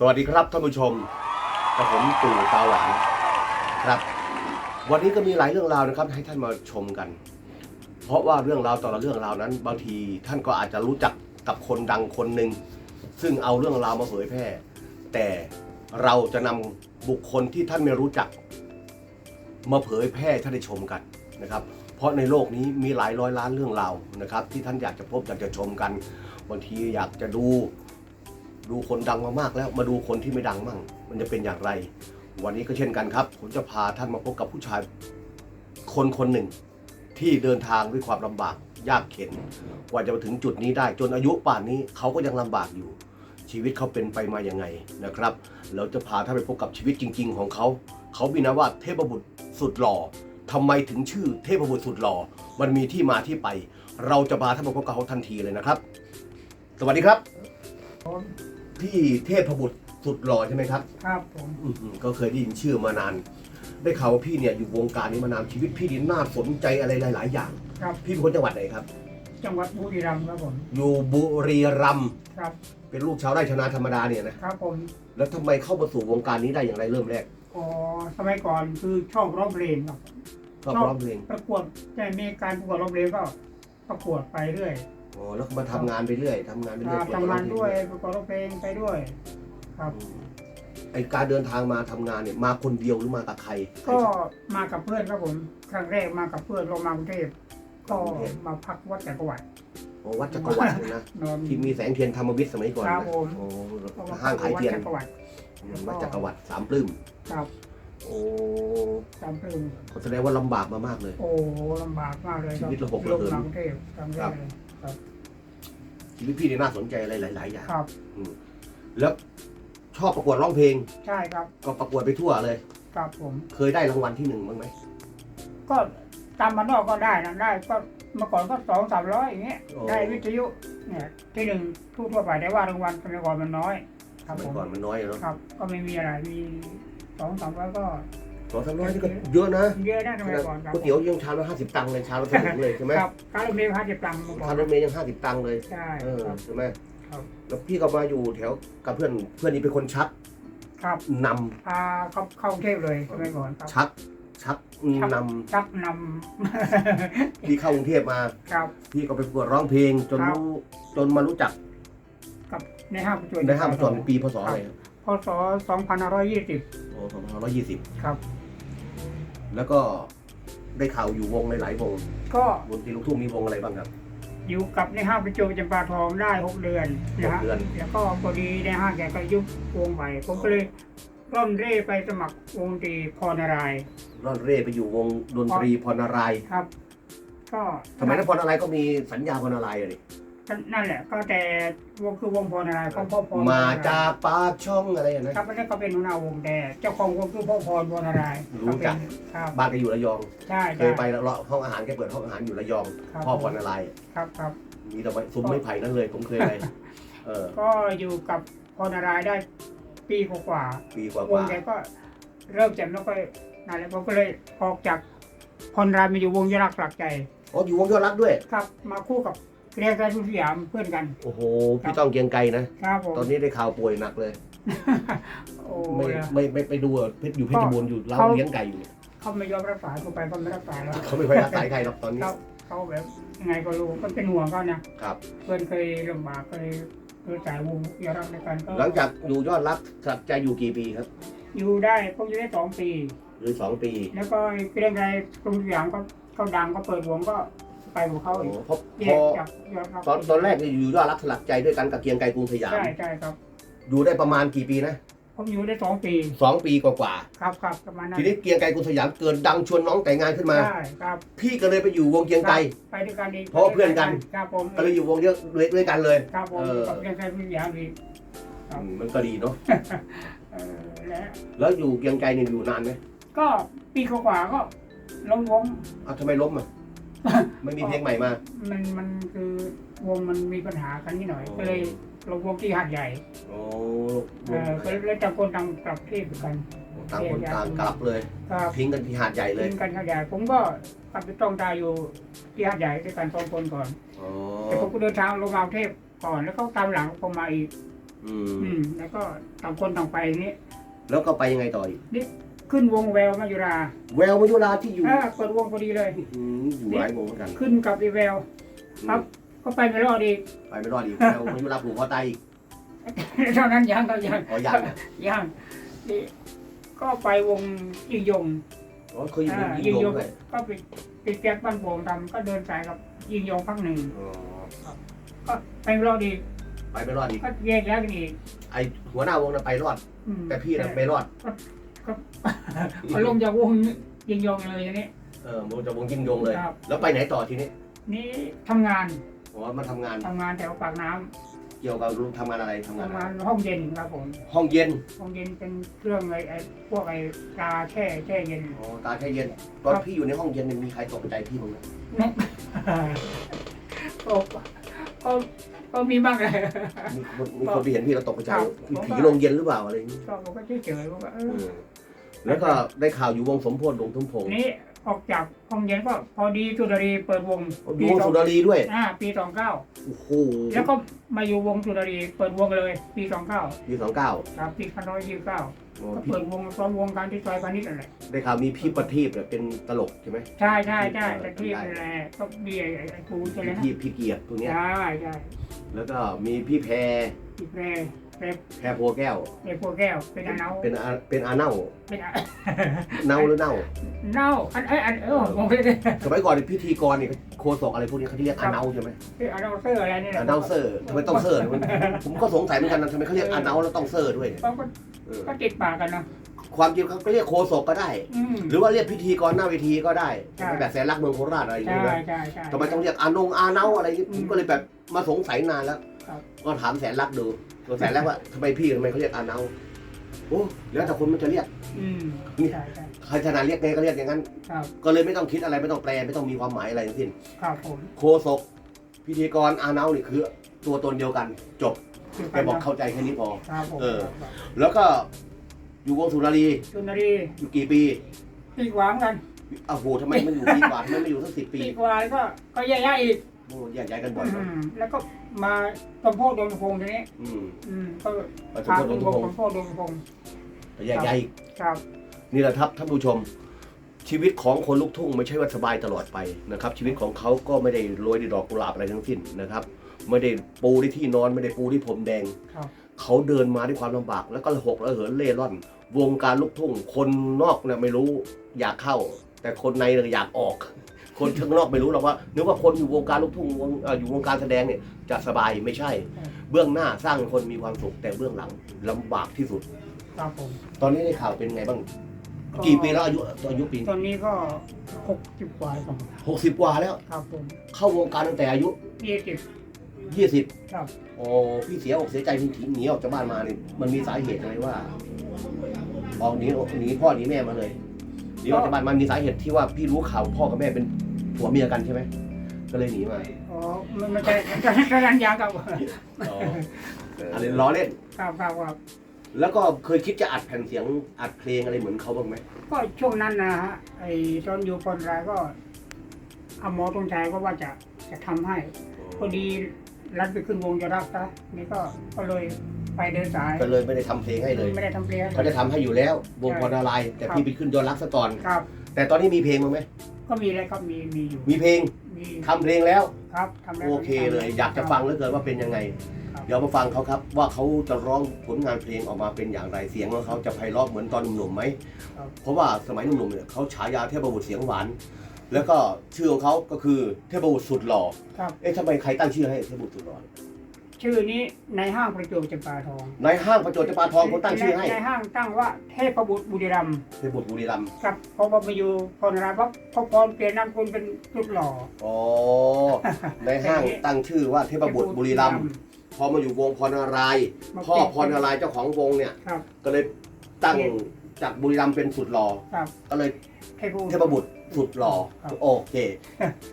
สวัสดีครับท่านผู้ชมกับผมตู่ตาหวานครับ วันนี้ก็มีหลายเรื่องราวนะครับ ให้ท่านมาชมกัน เพราะว่าเรื่องราวแต่ละเรื่องราวนั้น บางทีท่านก็อาจจะรู้จักกับคนดังคนหนึ่งซึ่งเอาเรื่องราวมาเผยแพร่ แต่เราจะนำบุคคลที่ท่านไม่รู้จัก มาเผยแพร่ท่านได้ชมกันนะครับ เพราะในโลกนี้มีหลายร้อยล้านเรื่องราวนะครับ ที่ท่านอยากจะพบอยากจะชมกันบางทีอยากจะดู ดูคนดังมามากแล้ว มาดูคนที่ไม่ดังมั่ง มันจะเป็นอย่างไร วันนี้ก็เช่นกันครับ ผมจะพาท่านมาพบกับผู้ชายคนคนหนึ่ง ที่เดินทางด้วยความลำบากยากเข็นกว่าจะมาถึงจุดนี้ได้ จนอายุป่านนี้เขาก็ยังลำบากอยู่ ชีวิตเขาเป็นไปมาอย่างไงนะครับ เราจะพาท่านไปพบกับชีวิตจริง ๆ ของเขา เขามีนามว่าเทพบุตรสุดหล่อทำไมถึงชื่อเทพบุตรสุดหล่อ มันมีที่มาที่ไป เราจะพาท่านมาพบกับเขาทันทีเลยนะครับ สวัสดีครับ พี่เทพบุตรสุดหล่อใช่ไหมครับครับผมอื้อหือก็เคยได้ยินชื่อมานาน ได้ข่าวว่าพี่เนี่ยอยู่วงการนี้มานานชีวิตพี่นี่น่าสนใจอะไรหลาย ๆ อย่าง ครับพี่เป็นคนจังหวัดไหนครับ จังหวัดบุรีรัมย์ครับผมอยู่บุรีรัมย์ครับเป็นลูกชาวไร่ชาวนาธรรมดาเนี่ยนะครับผมแล้วทำไมเข้ามาสู่วงการนี้ได้อย่างไรเริ่มแรกอ๋อสมัยก่อนคือชอบร้องเพลงครับ ชอบร้องเพลงประกวดแต่มีการประกวดร้องเพลงก็ประกวดไปเรื่อย อ๋อแล้วก็มาทำงานไปเรื่อยทำงานไปคเรื่อยรับเปิทำงานร้อเพลด้วยประกวดร้องเพลงไปด้วย ครับอืมไอการเดินทางมาทำงานเนี่ยมาคนเดียวหรือมากับใครก็มากับเพื่อนครับผมครั้งแรกมากับเพื่อนลงมากรุงเทพก็มาพักวัดจักรวรรดิโอ้วัดจักรวรรดิเนี่ยนะนอนที่มีแสงเทียนธรรมวิทย์สมัยก่อนครันะบผมโอ้ก็มห้างขายเทียนวัดจักรวรรดิอืมวัดจักรวรรดิสามปลื้มครับ โอ้จำเป็นแสดงว่าลำบากมามากเลย โอ้ลำบากมากเลยชีวิตระหกลระงเหินมากรุงเทพครั้งแรกเลยครับชีวิตพี่เนี่ยน่าสนใจอะไรหลาย ๆ อย่างครับแล้วชอบประกวดร้องเพลง ใช่ครับก็ประกวดไปทั่วเลย ครับผม เคยได้รางวัลที่หนึ่งบ้างไหมก็ตามมานนอกก็ได้นะได้ก็เมื่อก่อนก็สองสามร้อยอย่างเงี้ยโอ้ได้วิทยุเนี่ยที่หนึ่งทั่วทั่วๆไปแต่ว่ารางวัลสมัยก่อนมันน้อยครับสผมัยมก่อนมันน้อยอะเนาะครับ ก็ไม่มีอะไรมี สองสามร้อยก็ สองสามร้อยนี่ก็เยอะนะเยอะนะสมัยก่อนครับก๋วยเตี๋ยวยังชามละห้าสิบตังค์เลยชามละสลึงเลยใช่ไหมครับการรถเมล์ห้าสิบตังค์เมื่อก่อชานมรถเมย์ยังห้าสิบตังค์เลยใช่เออครับ ใช่ไหมครับ แล้วพี่ก็มาอยู่แถวกับเพื่อนเพื่อนนี่เป็นคนชักครับนพาเข้าเข้ากรุงเทพเลยสมัยก่อนครับำชักชักนชักนำ พี่เข้ากรุงเทพมาำครับพี่ก็ไปประกวดร้องเพลงจนครับรู้จนมารู้จักกับในห้างประจวบในห้างประจวบปีพศอะไรครับพ ศสองพันห้าร้อยยี่สิบโอ้สองพันห้าร้อยยี่สิบครับ แล้วก็ได้ข่าวอยู่วงในหลายวงก็วงตีลูกทุ่งมีวงอะไรบ้างครับ อยู่กับในห้างประจวบจำปาทองได้หกเดือนนะฮะหกเดือน แล้วก็พอดีในห้างแกก็ยุบวงไปผมก็เลยร่อนเร่ไปสมัครวงดนตรีพรนารายณ์ร่อนเร่ไปอยู่วงดนตรีพรนารายณ์ครับ ก็สมัยนั้นพรนารายณ์ก็มีสัญญาพรนารายณ์อะดิ นั่นแหละ ก็แต่วงคือวงพรนารายณ์ของพ่อพรมาจากปากช่องอะไรอย่างนั้น ครับอันนี้ก็เป็นหัวหน้าวงแต่เจ้าของวงคือพ่อพรพรนารายณ์รู้จักเป็นครับบ้านแกอยู่ระยอง ใช่เคใช่ ยไปแล้วห้องอาหารแกเปิดห้องอาหารอยู่ระยอง ครับ พ่อพรนารายณ์ครับครับ มีแต่ไม้ซุ้มไม้ไผ่นั่นเลย ผมเคยไป เออ ก็อยู่กับพรนารายณ์ได้ปีกว่าๆ ปีกว่าวงว่าแกก็เริ่มเจ็บแล้วก็นั่นแหละผมก็เลยออกจากพรรายมาอยู่วงยรักหลักใจอ๋ออยู่วงยอดรักด้วย ครับ มาคู่กับ เรียกกันทุสยามเพื่อนกัน โอ้โห พี่ต้องเกรียงไกรนะ ครับผมตอนนี้ได้ข่าวป่วยหนักเลย โอ้ไม่ย ไม่ไม่ไปดูอะเพชรอยู่เพชรบูรณ์อยู่เราเขา เลี้ยงไก่อยู่เนี่ยเขาไม่ยอมรักษาเข้าไปเขาไม่รักษาแล้วเขาไม่ค่อยรักษาใครหรอกตอนนี้ เขาเขาแบบยังไงก็รู้ก็เป็นห่วงเขานะครับ เพื่อนเคยลำบากเคยเคยสายวงยรักในกันก็หลังจากอยู่ยอดรักสักใจอยู่กี่ปีครับ อยู่ได้ผมอยู่ได้สองปี หรือสองปี แล้วก็เกรียงไกรกรุงสยามก็เขาดังก็เปิดวงก็ ไปของเขาโอ้อีกเพราะแยพอกจากยอดรักตอนตอนแรกเนี่ยอยู่ยอดรักสลักใจด้วยกันกับเกรียงไกรกรุงสยาม ใช่ใช่ครับ อยู่ได้ประมาณกี่ปีนะผมอยู่ได้สองปีสองปีกว่าครับครับประมาณๆนั้นทีนี้เกรียงไกรกรุงสยามเกิดดังชวนน้องแต่งงานขึ้นมา ใช่ครับ พี่ก็เลยไปอยู่วงเกรียงไกร ไปด้วยกันอีกเพราะว่าเพื่อนกัน ครับผมก็เลยอยู่วงเยอะด้วยกันเลย ครับผมเออ กับเรียนใครพิยามอีกครับอืมมันก็ดีเนาะเออและแล้วอยู่เกรียงไกรเนี่ยอยู่นานไหมก็ปีกว่าๆก็ลงวงอ้าวทำไมล้มอะ ไม่มีเพลงใหม่มา มันมันคือวงมันมีปัญหากันนิดหน่อยอ๋อก็เลยลงวงที่หาดใหญ่โอ้เออก็เลยต่างคนต่างกลับที่กันต่างคนต่างกลับเลยครับทิ้งกันที่หาดใหญ่เลยทิ้งกันหาดใหญ่ผมก็กลับไปต้องตาอยู่ที่หาดใหญ่ด้วยกันสองคนก่อนอ๋อแต่ผมก็เดินทางลงมากรุงเทพก่อนแล้วก็ตามหลังผมมาอีก อืมอืมแล้วก็ต่างคนต่างไปนี่แล้วก็ไปยังไงต่ออีก ขึ้นวงแววมายุราแววมายุราที่อยู่อ่าเปิดวงพอดีเลยอืมอยู่หลายวงเหมือนกันขึ้นกับอีแววครับก็ไปไม่รอดอีกไปไม่รอดอีกแววมายุราผูกคอตายอีกเท่านั้นยังก็ยังอ๋อยังนะยังนี่ก็ไปวงยิงยงอ๋อเคยอยู่วอ่างยิยิงงยยงงด้วยก็ไปติดแก๊สบ้านโป่งทำก็เดินสายกับยิงยงพักหนึ่งอ๋อก็ไปไม่รอดอีกไปไม่รอดอีกก็แยกย้ายกันอีกไอหัวหน้าวงน่ะไปรอดอืมแต่พี่น่ะไม่รอด ก็ลงจากวงยิงยงเลยอย่างนี้เออวงจะวงยิงยงเลย ครับ แล้วไปไหนต่อทีนี้นี่ทำงานอ๋อมาทำงานทำงานแถวปากน้ำเกี่ยวกับทำงานอะไรทำงานทำอะไรงานห้องเย็นครับผมห้องเย็นห้องเย็นเป็นเครื่องไอ้ไอ้พวกไอ้กาแช่แช่เย็น อ๋อตาแค่เย็น ตอนพี่อยู่ในห้องเย็นเนี่ยมีใครตกใจพี่บ้างไหมก็ก็ ก็มีบ้างเลยมีคนมีคนไปเห็นพี่แล้วตกใจครับมีผมผีก็ลงเย็นหรือเปล่าอะไรอย่างนี้ก็ผมก็เฉยๆว่าเอเอออแล้วก็ได้ข่าวอยู่วงสมโพธิวงทุ่มพงษ์นี่ออกจากห้องเย็นก็พอดีจุดารีเปิดวงอยู่วงสุนารีด้วยอ่าปีสองเก้าโอ้โหแล้วก็มาอยู่วงจุดารีเปิดวงเลย ปีสองเก้าปีสองเก้า ครับปีพันร้อยยี่สิบเก้า ก็เปิดวงพร้อมวงการที่ซอยพาณิชย์นั่นแหละได้ข่าวมีพี่ประทีปเนี่ยเป็นตลกใช่ไหม ใช่ใช่ใช่เออแต่ที่ได้เป็นแหละก็มีไอ้ไอ้ครูใช่ไหมพี่นะพี่พี่เกียรติตัวเนี้ย ใช่ใช่แล้วก็มีพี่แพร อีกแพร แพรแพรโพแก้วไอ้พวกแก้ว เป็นอาเนาเป็นอาเป็นอาเน่า เป็นอาเน่าหรือเน่า เน่าอันไอ้ยอันเออผมไม่ได้สมัยก่อนเนี่ยพิธีกรเนี่ยโคศกอะไรพวกนี้เขาที่เรียกอาเน่าใช่ไหมเป็นอาเนาเซอร์อะไรนี่แหละอาเน่าเซอร์ทำไมต้องเซอร์ด้วยผมก็สงสัยเหมือนกันนะทำไมเขาเรียกอาเน่าแล้วต้องเซอร์ด้วยเนี่ยเขาก็เออก็ติดปากกันเนาะความจริงเขาก็เรียกโคศกก็ได้ อืม หรือว่าเรียกพิธีกรหน้าเวทีก็ได้ใช่ แบบแสนรักเมืองโคราชอะไรอย่างใช่เงี้ยนะ ใช่ใช่ ทำไมต้องเรียกอานงอาเนาอะไรอย่างงี้อืผมมก็เลยแบบมาสงสัยนานแล้ว ครับ ก็ถามแสนรักดู ตัวแสนรักว่าทำไมพี่ทำไมเขาเรียกอาเนาโอ้แล้วแต่คนมันจะเรียก อืมใช่ใช่ใครถนัดเรียกไงก็เรียกอย่างนั้น ครับ ก็เลยไม่ต้องคิดอะไรไม่ต้องแปลไม่ต้องมีความหมายอะไรทั้งสิ้น ครับผมโคศกพิธีกรอาเนานี่คือ ตัวตนเดียวกันจบแกบอกเข้าใจแค่นี้พอ ครับผมเออ ครับแล้วก็อยู่วงสุนารีจุนารีอยู่กี่ปีปีกวางกันอ้าวโหทำไมมันอยู่ปีกว่าทำไมไม่อยู่สักสิบปี ปีกวางก็ก็แย่ๆอีก โอ้แยกย้ายกันบ่อยอืเนอะมแล้วก็มาสมโพธิโดนพงษ์ทีนี้ อืมอืมก็ประชุมพาคนคุลณงวงพงสมโพธิโดนพงษ์แยกย้ายอีกครับ นี่แหละครับท่านผู้ชม ชีวิตของคนลูกทุ่งไม่ใช่ว่าสบายตลอดไปนะครับ ชีวิตของเขาก็ไม่ได้โรยด้วยดอกกุหลาบอะไรทั้งสิ้นนะครับ ไม่ได้ปูที่ที่นอนไม่ได้ปูที่ผมแดง ครับ เขาเดินมาด้วยความลำบาก แล้วก็ระหกระเหินเล่ร่อน วงการลูกทุ่ง คนนอกเนี่ยไม่รู้อยากเข้า แต่คนในเนี่ยอยากออก คนข้างนอกไม่รู้หรอกว่านึกว่าคนอยู่วงการลูกทุ่งวงเอ่ออยู่วงการแสดงเนี่ยจะสบายไม่ใช่ เบื้องหน้าสร้างคนมีความสุขแต่เบื้องหลังลำบากที่สุด ครับผมตอนนี้ในข่าวเป็นไงบ้าง กี่ปีแล้วอายุอายุปีตอนนี้ก็หกสิบกว่าครับหกสิบกว่าแล้ว ครับผมเข้าวงการตั้งแต่อายุยี่สิบยี่สิบครับ โอ้พี่เสียอกเสียใจที่หนีออกจากบ้านมาเนี่ยมันมีสาเหตุอะไรว่าออกหนีหนีพ่อหนีแม่มาเลยหนีออกจากบ้านมันมีสาเหตุที่ว่าพี่รู้ข่าวพ่อกับแม่เป็น ผัวเมียกันใช่ไหมก็เลยหนีมาอ๋อมันไม่ใช่กระยันยางครับอ๋ออะไรล้อเล่น ครับครับครับแล้วก็เคยคิดจะอัดแผ่นเสียงอัดเพลงอะไรเหมือนเขาบ้างไหมก็ช่วงนั้นนะฮะไอ้ตอนอยู่คนรายก็เอาหมอตรงใจก็ว่าจะจะทำให้พอดีรัดไปขึ้นวงจะรักซะนี่ก็ก็เลยไปเดินสายก็เลยไม่ได้ทำเพลงให้เลย ไม่ได้ทำเพลงเขาจะทำให้อยู่แล้ววงพรอะไรแต่พี่ไปขึ้นยอดรักซะก่อน ครับ แต่ตอนนี้มีเพลงมั้างไหม ก็มีอะไรครับมีมีอยู่มีเพลงมีทำเพลงแล้ว ครับทำแล้วโอเคเลย อยากจะฟังเหลือเกินว่าเป็นยังไง ครับ เดี๋ยวมาฟังเขาครับ ว่าเขาจะร้องผลงานเพลงออกมาเป็นอย่างไรเสียงของเขาจะไพเราะเหมือนตอนหนุ่มๆไหมครับ เพราะว่าสมัยหนุ่มๆเนี่ยเขาฉายาเทพบุตรเสียงหวาน แล้วก็ชื่อของเขาก็คือเทพบุตรสุดหล่อครับ เอ๊ะทำไมใครตั้งชื่อให้เทพบุตรสุดหล่อ ชื่อนี้ในห้างประจวบจำปาทองในห้างประโจจำปาทองเขาตั้งชื่อให้ในห้างตั้งว่าเทพบุตรบุรีรัมย์เทพบุตรบุรีรัมย์ครับพอมาอยู่พรราปั๊บพอพรเปลี่ยนนามคุณเป็นสุดหล่ออ๋อในห้างตั้งชื่อว่าเทพบุตรบุรีรัมย์พอมาอยู่วงพรนารายณ์มาพ่อเปลี่ยนพรนารายณ์เจ้าของวงเนี่ยครับก็เลยตั้ง จากบุรีรัมย์เป็นสุดหล่อครับก็เลยเทพบุตร เทพบุตรสุดหล่อครับ โอเค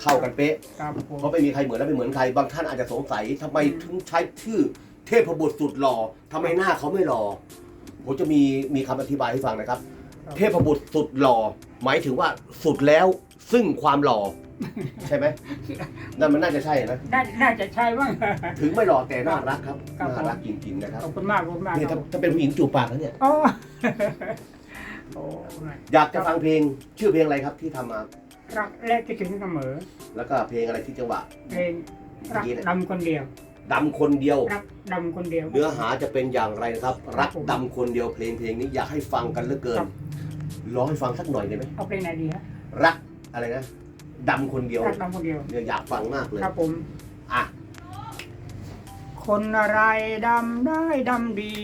เข้ากันเป๊ะ ครับผม เพราะไม่มีใครเหมือนและไม่เหมือนใคร บางท่านอาจจะสงสัยทำไมถึงใช้ชื่อเทพบุตรสุดหล่อทำไมหน้าเขาไม่หล่อผมจะมีมีคำอธิบายให้ฟังนะครับเทพบุตรสุดหล่อหมายถึงว่าสุดแล้วซึ่งความหล่อใช่ไหมนั่นมันน่าจะใช่นะน่าน่าจะใช่บ้าง ถึงไม่หล่อแต่น่ารักครับครับ น่ารักจริงๆนะครับขอบคุณมากขอบคุณมากนี่ครัถ้าบถ้าเป็นผู้หญิงจูบปากแล้วเนี่ย โอ้ โอ้อยากจะฟังเพลงชื่อเพลงอะไรครับที่ทำมา รักแรกที่ถึงเสมอแล้วก็เพลงอะไรที่จังหวะ เพลงรักดำคนเดียว ดำคนเดียว รักดำคนเดียว เนื้อหาจะเป็นอย่างไรนะครับ รักผมดำคนเดียวเพลงเพลงนี้อยากให้ฟังกันเหลือเกิคนรับ ร้องให้ฟังสักหน่อยได้ไหม เอาเพลงไหนดีฮะรักอะไรนะ ดำคนเดียวรักดำคนเดียว เนี่ยอยากฟังมากเลย ครับผม อะ คนอะไรดำได้ดำดี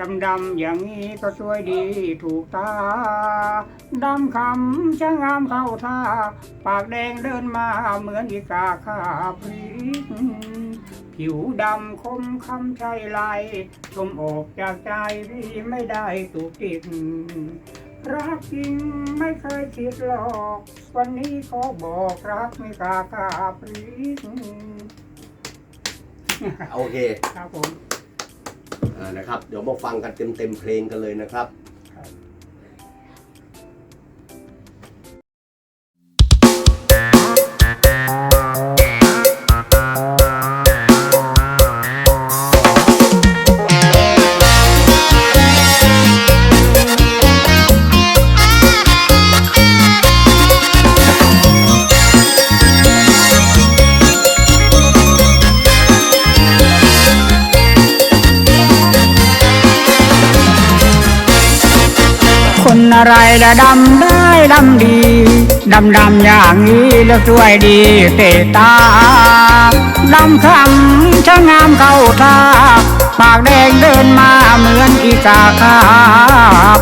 ดำดำอย่างนี้ก็สวยดีถูกตา ดำคำช่างงามเข้าท่า ปากแดงเดินมาเหมือนอีกาข้าพริกผิวดำคมคำใจลายชมออกจากใจพี่ไม่ได้ตุกติกรักจริงไม่เคยคิดหลอก วันนี้ขอบอกรักไม่กาข้าพริก โอเคครับผม อ่านะครับ เดี๋ยวมาฟังกันเต็มเต็มๆเพลงกันเลยนะครับ อะไรละดำได้ดำดี ดำดำอย่างนี้แล้วสวยดีเตะตา ดำคำช่างงามเข้าตา ปากแดงเดินมาเหมือนอีกาคา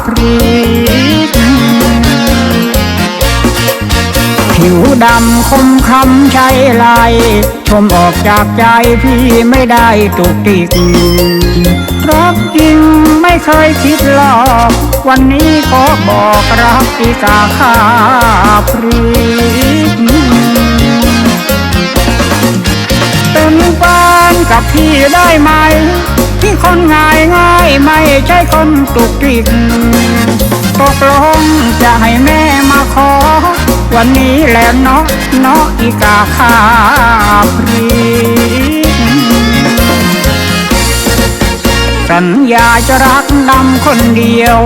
พรี ผิวดำคมคำใช้ลายชมออกจากใจพี่ไม่ได้ตุกติกรักจริงไม่เคยคิดหลอก วันนี้ขอบอกรักอีกาข้าพริกเป็นแฟนกับพี่ได้ไหม ที่คนง่ายง่ายไม่ใช่คนตุกติกตกลงจะให้แม่มาขอ วันนี้แหละเนาะเนาะอีกาข้าพริกสัญญาจะรักดำคนเดียว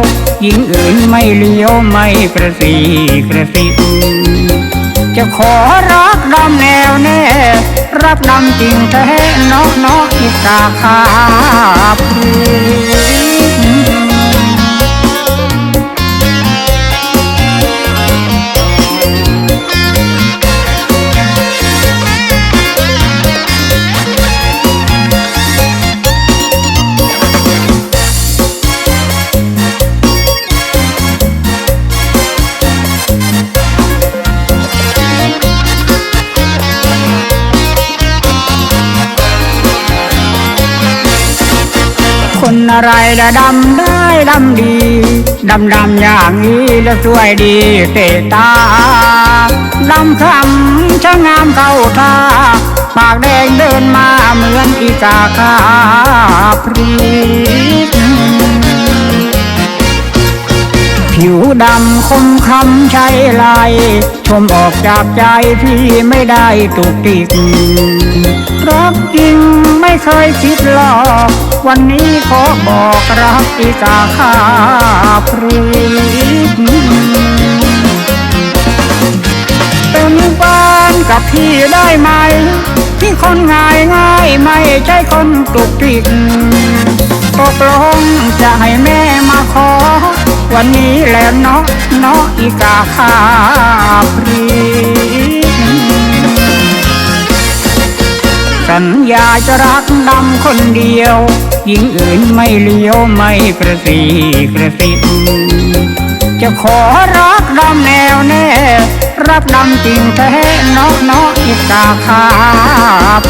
หญิงอื่นไม่เลี้ยวไม่กระสีกระสิจะขอรักดำแนวแน่ รักดำจริงแท้เนาะเนาะอิสาขาพรี นอะไรละดำได้ดำดี ดำดำอย่างนี้แล้วสวยดีเตะตา ดำคำช่างงามเข้าท่า ปากแดงเดินมาเหมือนอีกาคาพรีผิวดำคมคำใช้ลายชมออกจากใจพี่ไม่ได้ตุกติกรักจริงไม่เคยคิดหลอก วันนี้ขอบอกรักอีกาข้าพริกเป็นแฟนกับพี่ได้ไหม ที่คนง่ายง่ายไม่ใช่คนตุกติกตกลงจะให้แม่มาขอ วันนี้แหละเนาะเนาะอีกาข้าพริกสัญญาจะรักดำคนเดียว หญิงอื่นไม่เลี้ยวไม่กระสีกระสิจะขอรักดำแนวแน่ รักดำจริงแท้นอกนอกอิกาคาพ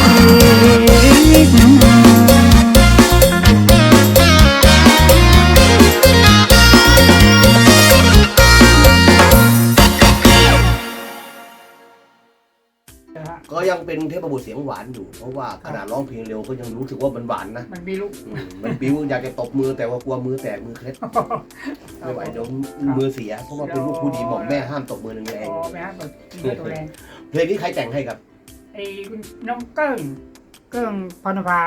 ก็ยังเป็นเทพบุตรเสียงหวานอยู่ เพราะว่าขนาดร้องเพลงเร็วก็ยังรู้สึกว่ามันหวานนะมันมีลูก อืมมันปิ้วอยากจะตบมือแต่ว่ากลัวมือแตกมือเคล็ดไม่ไหวเดี๋ยวมือเสียเพราะว่าเป็นลูกผู้ดีหม่อมแม่ห้ามตบมือแรงอ๋อไปฮะแบบเลือดตัวแรงๆเพลงนี้ใครแต่งให้ครับไอ้คุณน้องเกิ้งเกิ้งพรณภา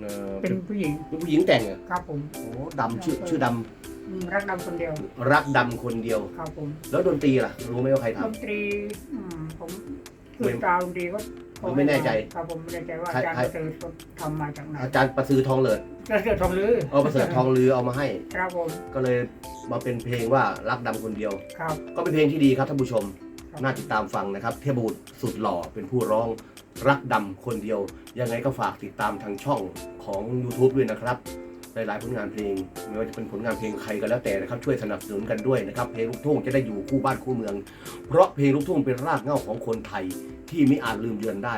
เออเป็เป็นนผู้หญิงเป็นผู้หญิงแต่งเหรอครับผมโอ้ดำชื่อชื่อดอืมรักดำคนเดียวำรักดำคนเดียว ครับผมแล้วดนตรีล่ะ รู้ไหมว่าใครดทำนตรีอืมผมไม่ คือดาวดนตรีก็ผมไม่แน่ใจครับผมไม่แน่ใจว่าใครอาจารย์ใครประเสริฐทำมาจากไหนอาจารย์ประซือทองเลิศประเสริฐทองลือเอาประเสริฐทองลือเอามาให้ ครับผมก็เลยมาเป็นเพลงว่ารักดำคนเดียว ครับ ก็เป็นเพลงที่ดีครับท่านผู้ชมครับน่าติดตามฟังนะครับ เทพบุตรสุดหล่อเป็นผู้ร้องรักดำคนเดียว ยังไงก็ฝากติดตามทางช่องของ YouTube ด้วยนะครับ หลายๆผลงานเพลงไม่ว่าจะเป็นผลงานเพลงใครก็แล้วแต่นะครับช่วยสนับสนุนกันด้วยนะครับเพลงลูกทุ่งจะได้อยู่คู่บ้านคู่เมือง เพราะเพลงลูกทุ่งเป็นรากเหง้าของคนไทยที่ไม่อาจลืมเลือนได้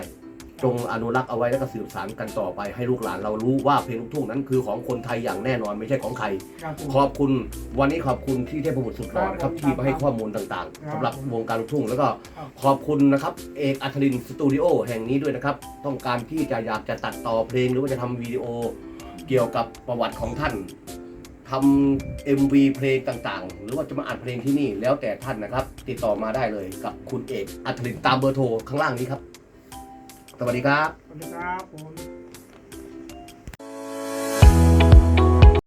จงอนุรักษ์เอาไว้แล้วก็สืบสานกันต่อไปให้ลูกหลานเรารู้ว่าเพลงลูกทุ่งนั้นคือของคนไทยอย่างแน่นอนไม่ใช่ของใคร ครับผม ขอบคุณวันนี้ขอบคุณที่เทพบุตรสุดหล่อนะครับครับที่มาให้ข้อมูลต่างครับๆสำหรับวงการลูกทุ่งแล้วก็ครับขอบคุณนะครับเอกอัธรินสตูดิโอแห่งนี้ด้วยนะครับ ต้องการที่จะอยากจะตัดต่อเพลงหรือว่าจะทำวิดีโอ เกี่ยวกับประวัติของท่านทำ MV เพลงต่างๆ หรือว่าจะมาอัดเพลงที่นี่แล้วแต่ท่านนะครับ ติดต่อมาได้เลยกับคุณเอกอัธรินตามเบอร์โทรข้างล่างนี้ครับ สวัสดีครับ สวัสดีครับผม